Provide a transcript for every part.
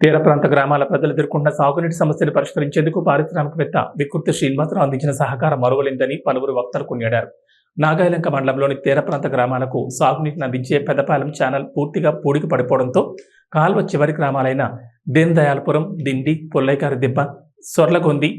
తీర ప్రాంత గ్రామాల ప్రజలు ఎదుర్కొన్న సాగునీటి సమస్యలు పరిష్కరించేందుకు పారిశ్రామికవేత్త వికృతి శ్రీనివాసరావు అందించిన సహకారం మరువలేందని పలువురు వక్తలు కొనియాడారు. నాగాయలంక మండలంలోని తీర ప్రాంత గ్రామాలకు సాగునీటిని అందించే పెద్దపాలెం ఛానల్ పూర్తిగా పూడికి పడిపోవడంతో కాల్వ చివరి గ్రామాలైన దీన్ దయాల్పురం దిండి పొల్లైకారి దిబ్బ సొర్లగొంది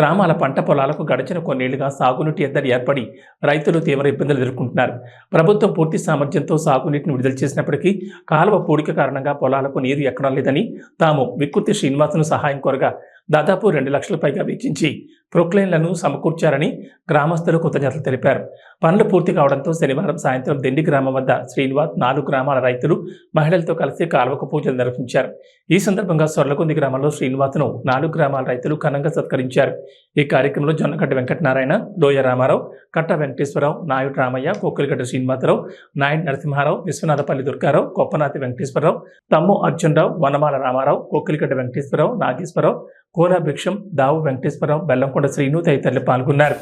గ్రామాల పంట పొలాలకు గడిచిన కొన్నేళ్ళుగా సాగునీటి ఎద్దడి ఏర్పడి రైతులు తీవ్ర ఇబ్బందులు ఎదుర్కొంటున్నారు. ప్రభుత్వం పూర్తి సామర్థ్యంతో సాగునీటిని విడుదల చేసినప్పటికీ కాలువ పూడిక కారణంగా పొలాలకు నీరు ఎక్కడం లేదని తాము వికృతి శ్రీనివాసును సహాయం కోరగా దాదాపు రెండు లక్షల పైగా వీక్షించి ప్రొక్లైన్లను సమకూర్చారని గ్రామస్తులు కృతజ్ఞతలు తెలిపారు. పనులు పూర్తి కావడంతో శనివారం సాయంత్రం దిండి గ్రామం వద్ద శ్రీనివాస్ నాలుగు గ్రామాల రైతులు మహిళలతో కలిసి కాలువకు పూజలు నిర్వహించారు. ఈ సందర్భంగా సొర్లకొంది గ్రామంలో శ్రీనివాస్ను నాలుగు గ్రామాల రైతులు ఘనంగా సత్కరించారు. ఈ కార్యక్రమంలో జొన్నగడ్డ వెంకటనారాయణ లోయ రామారావు కట్ట వెంకటేశ్వరరావు నాయుడు రామయ్య కోకిలిగడ్డ శ్రీనివాసరావు నాయుడు నరసింహారావు విశ్వనాథపల్లి దుర్గారావు కొప్పనాతి వెంకటేశ్వరరావు తమ్ము అర్జునరావు వనమాల రామారావు కోకిలిగడ్డ వెంకటేశ్వరరావు నాగేశ్వరరావు కోరా భిక్షం దావు వెంకటేశ్వరరావు బెల్లంకొండ శ్రీను తదితరులు పాల్గొన్నారు.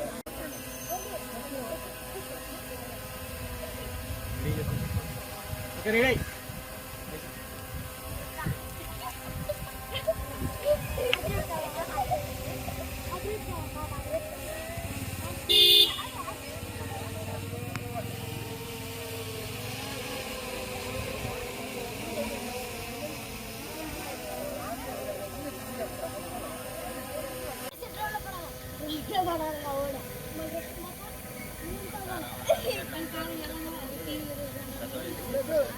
Thank you.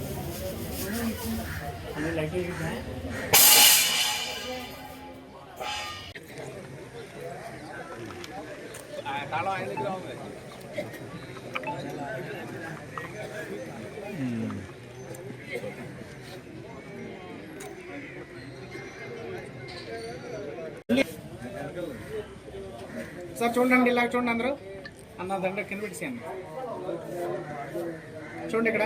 సార్ చూడండి ఇలా చూడండి అందరూ. అన్న దండ కింద పెట్టేసేయండి. చూడండి ఇక్కడ.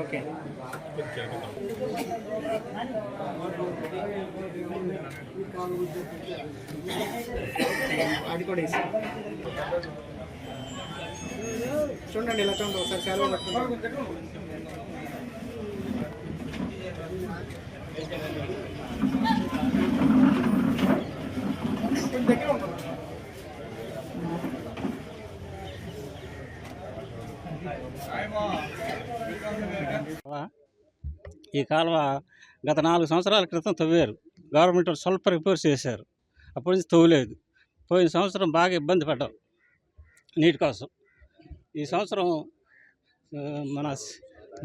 ఓకే. అది కూడా వేసి చూడండి ఇలా చూడండి ఒకసారి సెలవు పట్టుకుంటాం దగ్గర ఉంటుంది ఈ కాలువ గత నాలుగు సంవత్సరాల క్రితం తవ్వారు. గవర్నమెంట్ స్వల్ప రిపేర్ చేశారు. అప్పటి నుంచి తవ్వలేదు. పోయిన సంవత్సరం బాగా ఇబ్బంది పడ్డాం నీటి కోసం. ఈ సంవత్సరం మన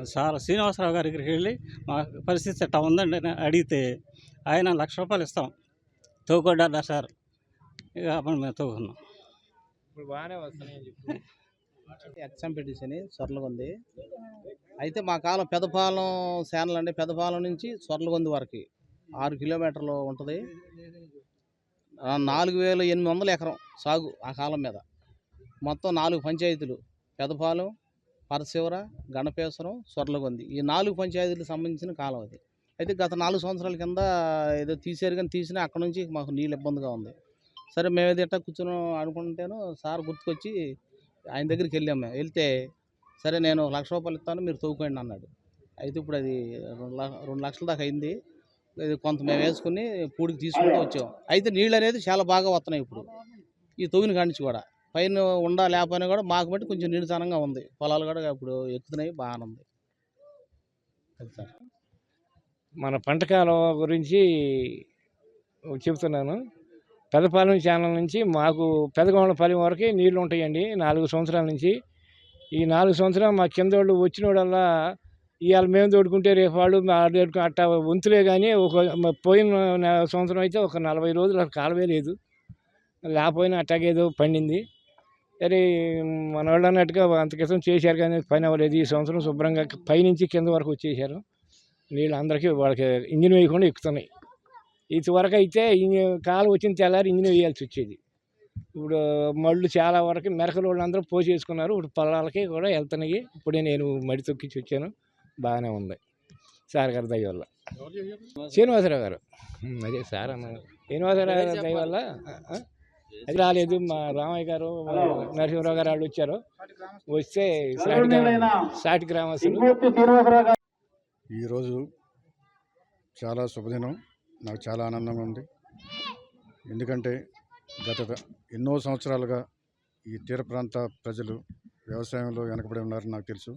సార్ శ్రీనివాసరావు గారి దగ్గరికి వెళ్ళి మా పరిస్థితి ఎట్టా ఉందండి అని అడిగితే ఆయన లక్ష రూపాయలు ఇస్తాం. తవ్వుకోడా సార్. ఇక అప్పుడు మేము తవ్వుకున్నాం. ఎక్సామ్ బాగానే వస్తున్నాయని సొర్లగొంది అయితే మా కాలం పెదపాలెం శానల్ అండి. పెదపాలెం నుంచి సొర్లగొంది వరకు ఆరు కిలోమీటర్లు ఉంటుంది. నాలుగు వేల ఎనిమిది వందల ఎకరం సాగు ఆ కాలం మీద. మొత్తం నాలుగు పంచాయతీలు. పెదపాలెం పరశివర గణపేశ్వరం సొర్లగొంది ఈ నాలుగు పంచాయతీలకు సంబంధించిన కాలం అది. అయితే గత నాలుగు సంవత్సరాల కింద ఏదో తీసారు కానీ తీసినా అక్కడ నుంచి మాకు నీళ్ళు ఇబ్బందిగా ఉంది. సరే మేము ఏదో ఎట్టా కూర్చొని అనుకుంటేను సార్ గుర్తుకొచ్చి ఆయన దగ్గరికి వెళ్ళాం మేము. వెళ్తే సరే నేను లక్ష రూపాయలు ఇస్తాను మీరు తవ్వుకోండి అన్నాడు. అయితే ఇప్పుడు అది రెండు లక్ష రెండు లక్షల దాకా అయింది. కొంత మేము వేసుకుని పూడికి తీసుకుంటూ వచ్చాం. అయితే నీళ్ళు అనేది చాలా బాగా వస్తున్నాయి ఇప్పుడు. ఈ తవ్విన కానించి కూడా. పైన ఉండా లేకపోయినా కూడా మాకు బట్టి కొంచెం నీళ్ళతనంగా ఉంది. పొలాలు కూడా ఇప్పుడు ఎక్కుతున్నాయి బాగానే ఉంది. మన పంటకాలం గురించి చెప్తున్నాను పెదపాలెం ఛానల్ నుంచి మాకు పెదగొండపాలెం వరకు నీళ్ళు ఉంటాయండి నాలుగు సంవత్సరాల నుంచి. ఈ నాలుగు సంవత్సరాలు మా కింద వాళ్ళు వచ్చినోడల్లా ఇవాళ మేము తోడుకుంటే రేపు వాళ్ళు అట్టా వంతులే కానీ ఒక పోయిన సంవత్సరం అయితే ఒక నలభై రోజులు అసలు కాలవే లేదు. లేకపోయినా అట్టాగేదో పండింది. సరే మన వాళ్ళు అన్నట్టుగా అంత క్రితం చేశారు కానీ పని అవ్వలేదు. ఈ సంవత్సరం శుభ్రంగా పైనుంచి కింద వరకు వచ్చేసారు నీళ్ళు అందరికీ వాళ్ళకి ఇంజిన్ వేయకుండా ఎక్కుతున్నాయి. ఇటువరకు అయితే కాలు వచ్చిన తెల్లారి ఇంజిన్ వేయాల్సి వచ్చేది. ఇప్పుడు మళ్ళు చాలా వరకు మెరకల వాళ్ళందరూ పోసేసుకున్నారు ఇప్పుడు పొలాలకి కూడా వెళ్తున్నాయి. ఇప్పుడే నేను మడి తొక్కించి వచ్చాను. బాగానే ఉంది. సార్ గారి దయ వల్ల. శ్రీనివాసరావు గారు. అదే సార్ అన్న. శ్రీనివాసరావు గారి దయ వల్ల? అది రాలేదు. మా రామయ్య గారు నరసింహరావు గారు వాళ్ళు వచ్చారు. వస్తే సాటి గ్రామ- సాటి గ్రామస్తులు. ఈరోజు చాలా శుభదినం. నాకు చాలా ఆనందంగా ఉంది. ఎందుకంటే గత ఎన్నో సంవత్సరాలుగా ఈ తీర ప్రాంత ప్రజలు వ్యవసాయంలో వెనకబడి ఉన్నారని నాకు తెలుసు.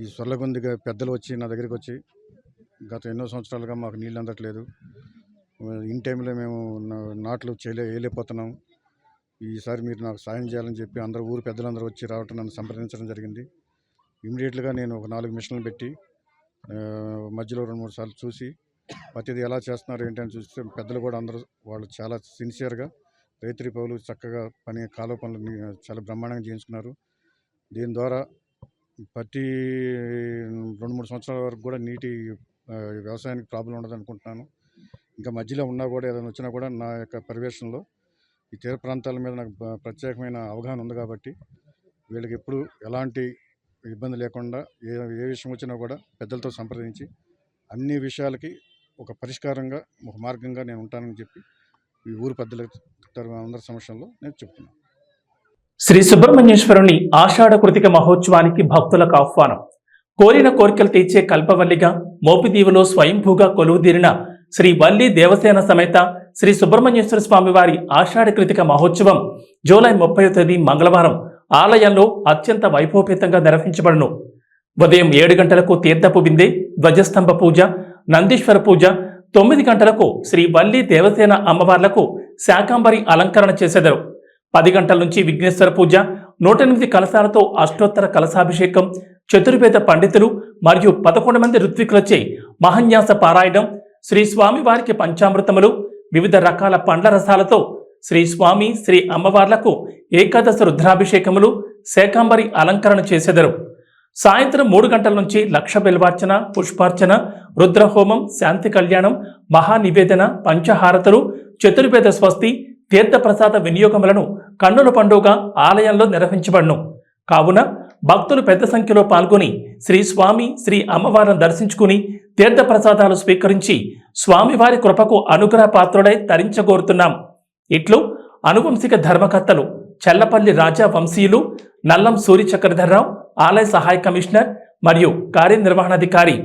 ఈ సొల్లగొందిగా పెద్దలు వచ్చి నా దగ్గరికి వచ్చి గత ఎన్నో సంవత్సరాలుగా మాకు నీళ్ళు అందట్లేదు. ఇన్ టైంలో మేము నాట్లు చేయలే వేయలేకపోతున్నాం ఈసారి మీరు నాకు సాయం చేయాలని చెప్పి అందరూ ఊరు పెద్దలందరూ వచ్చి రావటం నన్ను సంప్రదించడం జరిగింది. ఇమీడియట్గా నేను ఒక నాలుగు మిషన్లు పెట్టి మధ్యలో రెండు మూడు సార్లు చూసి ప్రతిదీ ఎలా చేస్తున్నారు ఏంటి అని చూస్తే పెద్దలు కూడా అందరూ వాళ్ళు చాలా సిన్సియర్గా రైతురి పౌలు చక్కగా పని కాలువ పనులు చాలా బ్రహ్మాండంగా చేయించుకున్నారు. దీని ద్వారా ప్రతి రెండు మూడు సంవత్సరాల వరకు కూడా నీటి వ్యవసాయానికి ప్రాబ్లం ఉండదు అనుకుంటున్నాను. ఇంకా మధ్యలో ఉన్నా కూడా ఏదైనా వచ్చినా కూడా నా యొక్క పర్యవేక్షణలో ఈ తీర ప్రాంతాల మీద నాకు ప్రత్యేకమైన అవగాహన ఉంది కాబట్టి వీళ్ళకి ఎప్పుడు ఎలాంటి ఇబ్బంది లేకుండా ఏ ఏ విషయం వచ్చినా కూడా పెద్దలతో సంప్రదించి అన్ని విషయాలకి ఒక పరిష్కారంగా ఒక మార్గంగా నేను ఉంటానని చెప్పి ఈ ఊరు పెద్దల అందరి సమక్షంలో నేను చెప్తున్నాను. శ్రీ సుబ్రహ్మణ్యేశ్వరుని ఆషాఢ కృతిక మహోత్సవానికి భక్తులకు ఆహ్వానం. కోరిన కోరికలు తీర్చే కల్పవల్లిగా మోపిదీవులో స్వయంభూగా కొలువుదీరిన శ్రీ వల్లి దేవసేన సమేత శ్రీ సుబ్రహ్మణ్యేశ్వర స్వామి వారి ఆషాఢ కృతిక మహోత్సవం జూలై ముప్పై తేదీ మంగళవారం ఆలయంలో అత్యంత వైభవపేతంగా నిర్వహించబడను. ఉదయం ఏడు గంటలకు తీర్థపు బిందె ధ్వజస్తంభ పూజ నందీశ్వర పూజ తొమ్మిది గంటలకు శ్రీ వల్లి దేవసేన అమ్మవార్లకు శాకాంబరి అలంకరణ చేసెదరు. పది గంటల నుంచి విఘ్నేశ్వర పూజ నూట ఎనిమిది కలశాలతో అష్టోత్తర కలశాభిషేకం చతుర్వేద పండితులు మరియు పదకొండు మంది ఋత్వికులచే మహన్యాస పారాయణం శ్రీ స్వామి వారికి పంచామృతములు వివిధ రకాల పండ్ల రసాలతో శ్రీ స్వామి శ్రీ అమ్మవార్లకు ఏకాదశ రుద్రాభిషేకములు శాకాంబరి అలంకరణ చేసెదరు. సాయంత్రం మూడు గంటల నుంచి లక్ష బిల్వార్చన పుష్పార్చన రుద్రహోమం శాంతి కళ్యాణం మహానివేదన పంచహారతలు చతుర్వేద స్వస్తి తీర్థప్రసాద వినియోగములను కన్నుల పండుగ ఆలయంలో నిర్వహించబడును. కావున భక్తులు పెద్ద సంఖ్యలో పాల్గొని శ్రీ స్వామి శ్రీ అమ్మవారిని దర్శించుకుని తీర్థప్రసాదాలు స్వీకరించి స్వామివారి కృపకు అనుగ్రహ పాత్రుడై తరించగోరుతున్నాం. ఇట్లు అనువంశిక ధర్మకర్తలు చల్లపల్లి రాజా వంశీయులు నల్లం సూరి చక్రధర్రావు ఆలయ సహాయ కమిషనర్ మరియు కార్యనిర్వహణాధికారి